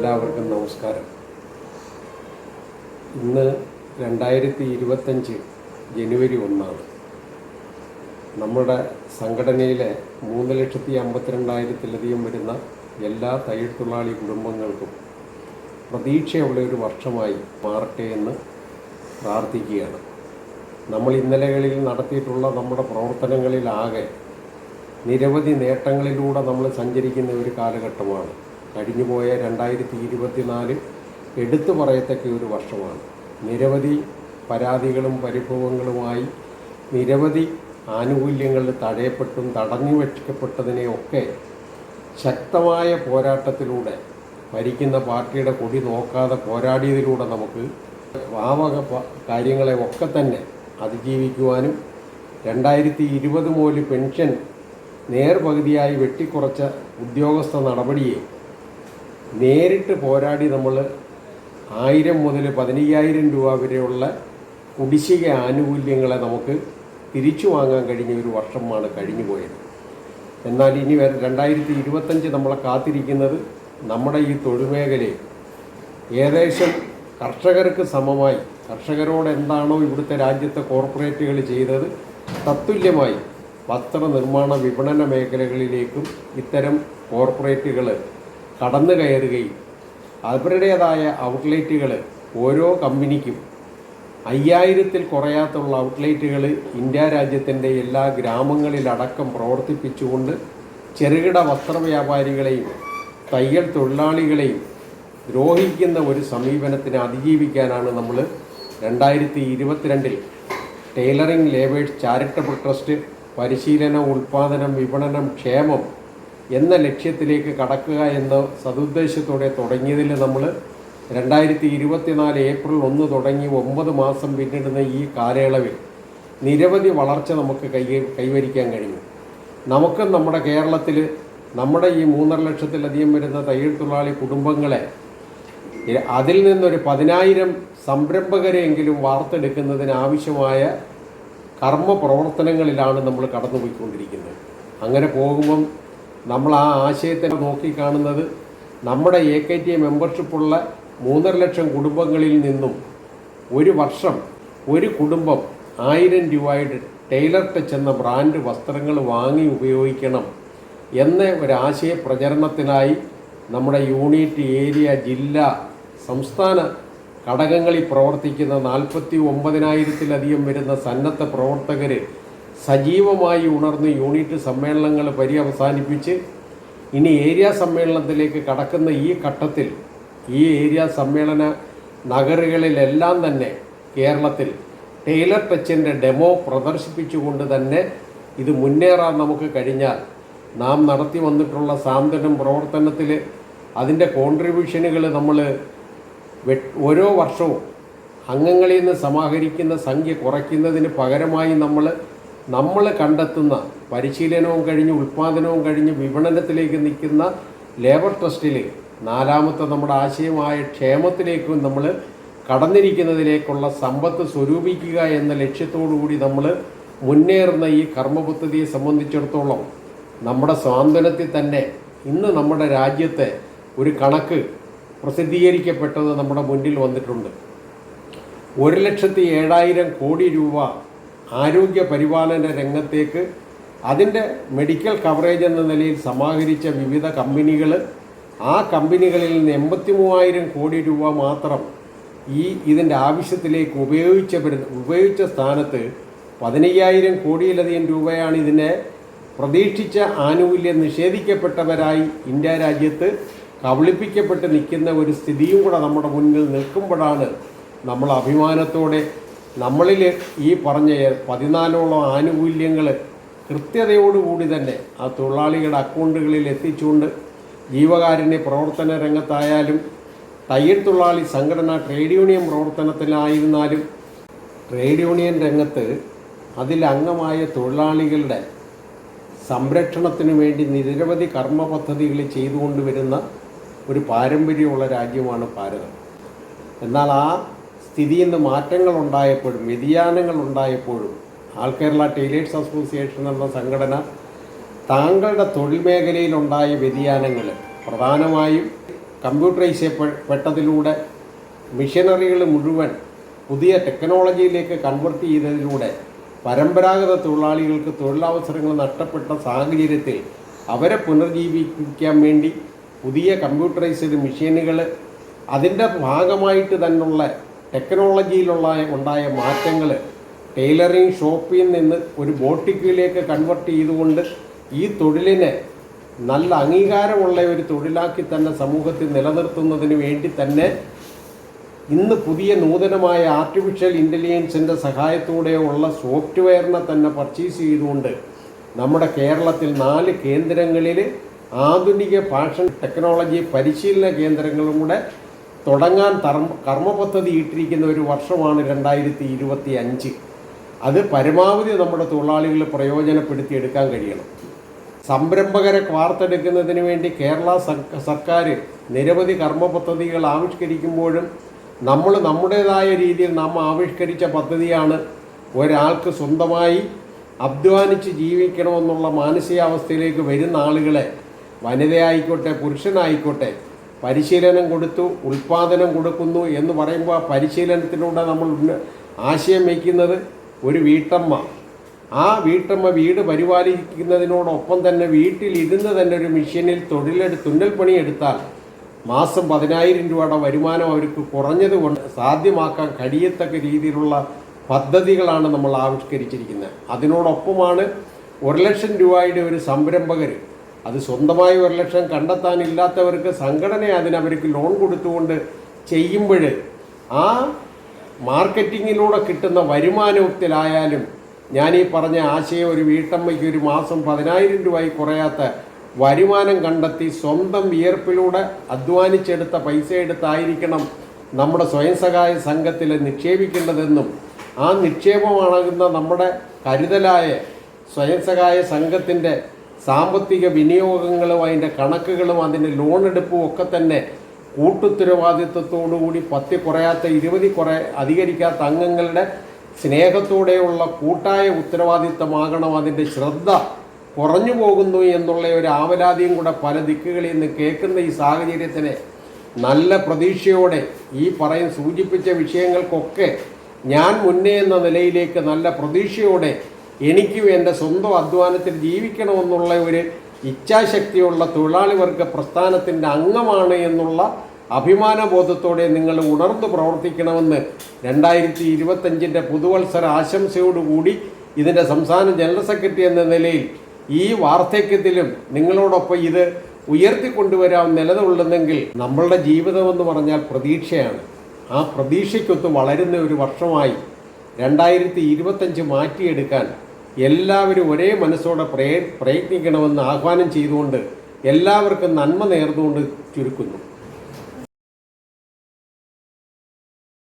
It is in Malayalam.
എല്ലാവർക്കും നമസ്കാരം. ഇന്ന് രണ്ടായിരത്തി ഇരുപത്തഞ്ച് ജനുവരി ഒന്നാണ്. നമ്മുടെ സംഘടനയിലെ മൂന്ന് ലക്ഷത്തി അമ്പത്തിരണ്ടായിരത്തിലധികം വരുന്ന എല്ലാ തയ്യൽ തൊഴിലാളി കുടുംബങ്ങൾക്കും പ്രതീക്ഷയുള്ള ഒരു വർഷമായി മാറട്ടെ എന്ന് പ്രാർത്ഥിക്കുകയാണ്. നമ്മൾ ഇന്നലകളിൽ നടത്തിയിട്ടുള്ള നമ്മുടെ പ്രവർത്തനങ്ങളിലാകെ നിരവധി നേട്ടങ്ങളിലൂടെ നമ്മൾ സഞ്ചരിക്കുന്ന ഒരു കാലഘട്ടമാണ്. കഴിഞ്ഞുപോയ രണ്ടായിരത്തി ഇരുപത്തിനാലിൽ എടുത്തു പറയത്തക്ക ഒരു വർഷമാണ്. നിരവധി പരാതികളും പരിഭവങ്ങളുമായി നിരവധി ആനുകൂല്യങ്ങൾ തടയപ്പെട്ടും തടഞ്ഞു വയ്ക്കപ്പെട്ടതിനെയൊക്കെ ശക്തമായ പോരാട്ടത്തിലൂടെ ഭരിക്കുന്ന പാർട്ടിയുടെ കൊടി നോക്കാതെ പോരാടിയതിലൂടെ നമുക്ക് ആ വക കാര്യങ്ങളെ ഒക്കെ തന്നെ അതിജീവിക്കുവാനും രണ്ടായിരത്തി ഇരുപത് മുതൽ പെൻഷൻ നേർപകുതിയായി വെട്ടിക്കുറച്ച ഉദ്യോഗസ്ഥ നടപടിയെ നേരിട്ട് പോരാടി നമ്മൾ ആയിരം മുതൽ പതിനയ്യായിരം രൂപ വരെയുള്ള കുടിശ്ശിക ആനുകൂല്യങ്ങളെ നമുക്ക് തിരിച്ചു വാങ്ങാൻ കഴിഞ്ഞ ഒരു വർഷമാണ് കഴിഞ്ഞു പോയത്. എന്നാൽ ഇനി വരെ രണ്ടായിരത്തി ഇരുപത്തഞ്ച് നമ്മളെ കാത്തിരിക്കുന്നത് നമ്മുടെ ഈ തൊഴിൽ മേഖലയിൽ ഏകദേശം കർഷകർക്ക് സമമായി കർഷകരോട് എന്താണോ ഇവിടുത്തെ രാജ്യത്തെ കോർപ്പറേറ്റുകൾ ചെയ്തത് തത്തുല്യമായി വസ്ത്രനിർമ്മാണ വിപണന മേഖലകളിലേക്കും ഇത്തരം കോർപ്പറേറ്റുകൾ കടന്നു കയറുകയും അവരുടേതായ ഔട്ട്ലെറ്റുകൾ ഓരോ കമ്പനിക്കും അയ്യായിരത്തിൽ കുറയാത്തുള്ള ഔട്ട്ലെറ്റുകൾ ഇന്ത്യ രാജ്യത്തിന്റെ എല്ലാ ഗ്രാമങ്ങളിലടക്കം പ്രവർത്തിപ്പിച്ചുകൊണ്ട് ചെറുകിട വസ്ത്ര വ്യാപാരികളെയും തയ്യൽ തൊഴിലാളികളെയും ദ്രോഹിക്കുന്ന ഒരു സമീപനത്തിന് അതിജീവിക്കാനാണ് നമ്മൾ രണ്ടായിരത്തി ഇരുപത്തിരണ്ടിൽ ടൈലറിംഗ് ലേബേഴ്സ് ചാരിറ്റബിൾ ട്രസ്റ്റ് പരിശീലനം ഉൽപാദനം വിപണനം ക്ഷേമം എന്ന ലക്ഷ്യത്തിലേക്ക് കടക്കുക എന്ന സതുദ്ദേശത്തോടെ തുടങ്ങിയതിൽ നമ്മൾ രണ്ടായിരത്തി ഇരുപത്തിനാല് ഏപ്രിൽ ഒന്ന് തുടങ്ങി ഒമ്പത് മാസം പിന്നിടുന്ന ഈ കാലയളവിൽ നിരവധി വളർച്ച നമുക്ക് കൈ കൈവരിക്കാൻ കഴിഞ്ഞു. നമുക്കും നമ്മുടെ കേരളത്തിൽ നമ്മുടെ ഈ മൂന്നര ലക്ഷത്തിലധികം വരുന്ന തയ്യൽ തൊഴിലാളി കുടുംബങ്ങളെ അതിൽ നിന്നൊരു പതിനായിരം സംരംഭകരെയെങ്കിലും വാർത്തെടുക്കുന്നതിന് ആവശ്യമായ കർമ്മ പ്രവർത്തനങ്ങളിലാണ് നമ്മൾ കടന്നുപോയിക്കൊണ്ടിരിക്കുന്നത്. അങ്ങനെ പോകുമ്പം നമ്മൾ ആ ആശയത്തെ നോക്കിക്കാണുന്നത് നമ്മുടെ എ കെ ടി മെമ്പർഷിപ്പുള്ള മൂന്നര ലക്ഷം കുടുംബങ്ങളിൽ നിന്നും ഒരു വർഷം ഒരു കുടുംബം ആയിരം രൂപയുടെ ടൈലർ ടച്ച് എന്ന ബ്രാൻഡ് വസ്ത്രങ്ങൾ വാങ്ങി ഉപയോഗിക്കണം എന്ന ഒരാശയ പ്രചരണത്തിനായി നമ്മുടെ യൂണിറ്റ് ഏരിയ ജില്ല സംസ്ഥാന ഘടകങ്ങളിൽ പ്രവർത്തിക്കുന്ന നാൽപ്പത്തി ഒമ്പതിനായിരത്തിലധികം വരുന്ന സന്നദ്ധ പ്രവർത്തകർ സജീവമായി ഉണർന്ന് യൂണിറ്റ് സമ്മേളനങ്ങൾ പര്യവസാനിപ്പിച്ച് ഇനി ഏരിയ സമ്മേളനത്തിലേക്ക് കടക്കുന്ന ഈ ഘട്ടത്തിൽ ഈ ഏരിയ സമ്മേളന നഗറുകളിലെല്ലാം തന്നെ കേരളത്തിൽ ടൈലർ ടച്ചിന്റെ ഡെമോ പ്രദർശിപ്പിച്ചുകൊണ്ട് തന്നെ ഇത് മുന്നേറാൻ നമുക്ക് കഴിഞ്ഞാൽ നാം നടത്തി വന്നിട്ടുള്ള സാന്ത്വനം പ്രവർത്തനത്തിൽ അതിന്റെ കോൺട്രിബ്യൂഷനുകൾ നമ്മൾ ഓരോ വർഷവും അംഗങ്ങളിൽ നിന്ന് സമാഹരിക്കുന്ന സംഖ്യ കുറയ്ക്കുന്നതിന് പകരമായി നമ്മൾ നമ്മൾ കണ്ടെത്തുന്ന പരിശീലനവും കഴിഞ്ഞ് ഉൽപ്പാദനവും കഴിഞ്ഞ് വിപണനത്തിലേക്ക് നിൽക്കുന്ന ലേബർ ട്രസ്റ്റിൽ നാലാമത്തെ നമ്മുടെ ആശയമായ ക്ഷേമത്തിലേക്കും നമ്മൾ കടന്നിരിക്കുന്നതിലേക്കുള്ള സമ്പത്ത് സ്വരൂപിക്കുക എന്ന ലക്ഷ്യത്തോടു കൂടി നമ്മൾ മുന്നേറുന്ന ഈ കർമ്മ പദ്ധതിയെ സംബന്ധിച്ചിടത്തോളം നമ്മുടെ സ്വാന്തനത്തിൽ തന്നെ ഇന്ന് നമ്മുടെ രാജ്യത്തെ ഒരു കണക്ക് പ്രസിദ്ധീകരിക്കപ്പെട്ടത് നമ്മുടെ മുന്നിൽ വന്നിട്ടുണ്ട്. ഒരു ലക്ഷത്തി ഏഴായിരം കോടി രൂപ ആരോഗ്യ പരിപാലന രംഗത്തേക്ക് അതിന്റെ മെഡിക്കൽ കവറേജ് എന്ന നിലയിൽ സമാഹരിച്ച വിവിധ കമ്പനികൾ ആ കമ്പനികളിൽ നിന്ന് എൺപത്തി മൂവായിരം കോടി രൂപ മാത്രം ഈ ഇതിന്റെ ആവശ്യത്തിലേക്ക് ഉപയോഗിച്ച ഉപയോഗിച്ച സ്ഥാനത്ത് പതിനയ്യായിരം കോടിയിലധികം രൂപയാണ് ഇതിനെ പ്രതീക്ഷിച്ച ആനുകൂല്യം നിഷേധിക്കപ്പെട്ടവരായി ഇന്ത്യ രാജ്യത്ത് കബളിപ്പിക്കപ്പെട്ട് നിൽക്കുന്ന ഒരു സ്ഥിതിയും കൂടെ നമ്മുടെ മുന്നിൽ നിൽക്കുമ്പോഴാണ് നമ്മൾ അഭിമാനത്തോടെ നമ്മളിൽ ഈ പറഞ്ഞ പതിനാലോളം ആനുകൂല്യങ്ങൾ കൃത്യതയോടുകൂടി തന്നെ ആ തൊഴിലാളികളുടെ അക്കൗണ്ടുകളിൽ എത്തിച്ചുകൊണ്ട് ജീവകാരുണ്യ പ്രവർത്തന രംഗത്തായാലും തയ്യൽ തൊഴിലാളി സംഘടന ട്രേഡ് യൂണിയൻ പ്രവർത്തനത്തിലായിരുന്നാലും ട്രേഡ് യൂണിയൻ രംഗത്ത് അതിലംഗമായ തൊഴിലാളികളുടെ സംരക്ഷണത്തിനു വേണ്ടി നിരവധി കർമ്മ പദ്ധതികൾ ചെയ്തുകൊണ്ടുവരുന്ന ഒരു പാരമ്പര്യമുള്ള രാജ്യമാണ് ഭാരതം. എന്നാൽ ആ സ്ഥിതിയിൽ നിന്ന് മാറ്റങ്ങൾ ഉണ്ടായപ്പോഴും വ്യതിയാനങ്ങൾ ഉണ്ടായപ്പോഴും ആൾ കേരള ടൈലേഴ്സ് അസോസിയേഷൻ എന്ന സംഘടന താങ്കളുടെ തൊഴിൽ മേഖലയിലുണ്ടായ വ്യതിയാനങ്ങൾ പ്രധാനമായും കമ്പ്യൂട്ടറൈസ് ചെയ്യപ്പെട്ടതിലൂടെ മിഷനറികൾ മുഴുവൻ പുതിയ ടെക്നോളജിയിലേക്ക് കൺവെർട്ട് ചെയ്തതിലൂടെ പരമ്പരാഗത തൊഴിലാളികൾക്ക് തൊഴിലവസരങ്ങൾ നഷ്ടപ്പെട്ട സാഹചര്യത്തിൽ അവരെ പുനർജീവിപ്പിക്കാൻ വേണ്ടി പുതിയ കമ്പ്യൂട്ടറൈസ്ഡ് മെഷീനുകൾ അതിന്റെ ഭാഗമായിട്ട് തന്നെയുള്ള ടെക്നോളജിയിലുള്ള ഉണ്ടായ മാറ്റങ്ങൾ ടൈലറിംഗ് ഷോപ്പിൽ നിന്ന് ഒരു ബോട്ടിക്കിലേക്ക് കൺവെർട്ട് ചെയ്തുകൊണ്ട് ഈ തൊഴിലിനെ നല്ല അംഗീകാരമുള്ള ഒരു തൊഴിലാക്കി തന്നെ സമൂഹത്തിൽ നിലനിർത്തുന്നതിന് വേണ്ടി തന്നെ ഇന്ന് പുതിയ നൂതനമായ ആർട്ടിഫിഷ്യൽ ഇന്റലിജൻസിന്റെ സഹായത്തോടെയുള്ള സോഫ്റ്റ്വെയറിനെ തന്നെ പർച്ചേസ് ചെയ്തുകൊണ്ട് നമ്മുടെ കേരളത്തിൽ നാല് കേന്ദ്രങ്ങളിൽ ആധുനിക ഫാഷൻ ടെക്നോളജി പരിശീലന കേന്ദ്രങ്ങളും കൂടെ തുടങ്ങാൻ കർമ്മ പദ്ധതി ഇട്ടിരിക്കുന്ന ഒരു വർഷമാണ് രണ്ടായിരത്തി ഇരുപത്തി അഞ്ച് അത് പരമാവധി നമ്മുടെ തൊഴിലാളികൾ പ്രയോജനപ്പെടുത്തി എടുക്കാൻ കഴിയണം. സംരംഭകരെ വാർത്തെടുക്കുന്നതിന് വേണ്ടി കേരള സർക്കാർ നിരവധി കർമ്മ പദ്ധതികൾ ആവിഷ്കരിക്കുമ്പോഴും നമ്മൾ നമ്മുടേതായ രീതിയിൽ നാം ആവിഷ്കരിച്ച പദ്ധതിയാണ് ഒരാൾക്ക് സ്വന്തമായി അധ്വാനിച്ച് ജീവിക്കണമെന്നുള്ള മാനസികാവസ്ഥയിലേക്ക് വരുന്ന ആളുകളെ വനിതയായിക്കോട്ടെ പുരുഷനായിക്കോട്ടെ പരിശീലനം കൊടുത്തു ഉൽപാദനം കൊടുക്കുന്നു എന്ന് പറയുമ്പോൾ ആ പരിശീലനത്തിലൂടെ നമ്മൾ ആശയം വയ്ക്കുന്നത് ഒരു വീട്ടമ്മ. ആ വീട്ടമ്മ വീട് പരിപാലിക്കുന്നതിനോടൊപ്പം തന്നെ വീട്ടിലിരുന്ന് തന്നെ ഒരു മെഷീനിൽ തൊഴിലെടു തുന്നൽ പണിയെടുത്താൽ മാസം പതിനായിരം രൂപയുടെ വരുമാനം അവർക്ക് കുറഞ്ഞത് കൊണ്ട് സാധ്യമാക്കാൻ കഴിയത്തക്ക രീതിയിലുള്ള പദ്ധതികളാണ് നമ്മൾ ആവിഷ്കരിച്ചിരിക്കുന്നത്. അതിനോടൊപ്പമാണ് ഒരു ലക്ഷം രൂപയുടെ ഒരു സംരംഭകർ അത് സ്വന്തമായി ഒരു ലക്ഷം കണ്ടെത്താനില്ലാത്തവർക്ക് സംഘടന അതിനവർക്ക് ലോൺ കൊടുത്തുകൊണ്ട് ചെയ്യുമ്പോൾ ആ മാർക്കറ്റിങ്ങിലൂടെ കിട്ടുന്ന വരുമാനത്തിലായാലും ഞാൻ ഈ പറഞ്ഞ ആശയം ഒരു വീട്ടമ്മയ്ക്ക് ഒരു മാസം പതിനായിരം രൂപയായി കുറയാത്ത വരുമാനം കണ്ടെത്തി സ്വന്തം വിയർപ്പിലൂടെ അധ്വാനിച്ചെടുത്ത പൈസ എടുത്തായിരിക്കണം നമ്മുടെ സ്വയം സഹായ സംഘത്തിൽ നിക്ഷേപിക്കേണ്ടതെന്നും ആ നിക്ഷേപമാകുന്ന നമ്മുടെ കരുതലായ സ്വയം സഹായ സംഘത്തിന്റെ സാമ്പത്തിക വിനിയോഗങ്ങളും അതിന്റെ കണക്കുകളും അതിന്റെ ലോൺ എടുപ്പും ഒക്കെ തന്നെ കൂട്ടുത്തരവാദിത്വത്തോടുകൂടി പത്തി കുറയാത്ത ഇരുപതി കുറെ അധികരിക്കാത്ത അംഗങ്ങളുടെ സ്നേഹത്തോടെയുള്ള കൂട്ടായ ഉത്തരവാദിത്തമാകണം. അതിന്റെ ശ്രദ്ധ കുറഞ്ഞു പോകുന്നു എന്നുള്ള ഒരു ആവലാതിയും കൂടെ പല ദിക്കുകളിൽ നിന്ന് കേൾക്കുന്ന ഈ സാഹചര്യത്തിന് നല്ല പ്രതീക്ഷയോടെ ഈ പറയും സൂചിപ്പിച്ച വിഷയങ്ങൾക്കൊക്കെ ഞാൻ മുന്നേ എന്ന നിലയിലേക്ക് നല്ല പ്രതീക്ഷയോടെ എനിക്കും എന്റെ സ്വന്തം അധ്വാനത്തിൽ ജീവിക്കണമെന്നുള്ള ഒരു ഇച്ഛാശക്തിയുള്ള തൊഴിലാളി വർഗ പ്രസ്ഥാനത്തിന്റെ അംഗമാണ് എന്നുള്ള അഭിമാനബോധത്തോടെ നിങ്ങൾ ഉണർന്നു പ്രവർത്തിക്കണമെന്ന് രണ്ടായിരത്തി ഇരുപത്തഞ്ചിന്റെ പുതുവത്സര ആശംസയോടുകൂടി ഇതിന്റെ സംസ്ഥാന ജനറൽ സെക്രട്ടറി എന്ന നിലയിൽ ഈ വാർദ്ധക്യത്തിലും നിങ്ങളോടൊപ്പം ഇത് ഉയർത്തിക്കൊണ്ടുവരാൻ നിലനിൽക്കുന്നെങ്കിൽ നമ്മളുടെ ജീവിതമെന്ന് പറഞ്ഞാൽ പ്രതീക്ഷയാണ്. ആ പ്രതീക്ഷയ്ക്കൊത്ത് വളരുന്ന ഒരു വർഷമായി രണ്ടായിരത്തി ഇരുപത്തഞ്ച് മാറ്റിയെടുക്കാൻ എല്ലാവരും ഒരേ മനസ്സോടെ പ്രയ പ്രയത്നിക്കണമെന്ന് ആഹ്വാനം ചെയ്തുകൊണ്ട് എല്ലാവർക്കും നന്മ നേർന്നുകൊണ്ട് ചുരുക്കുന്നു.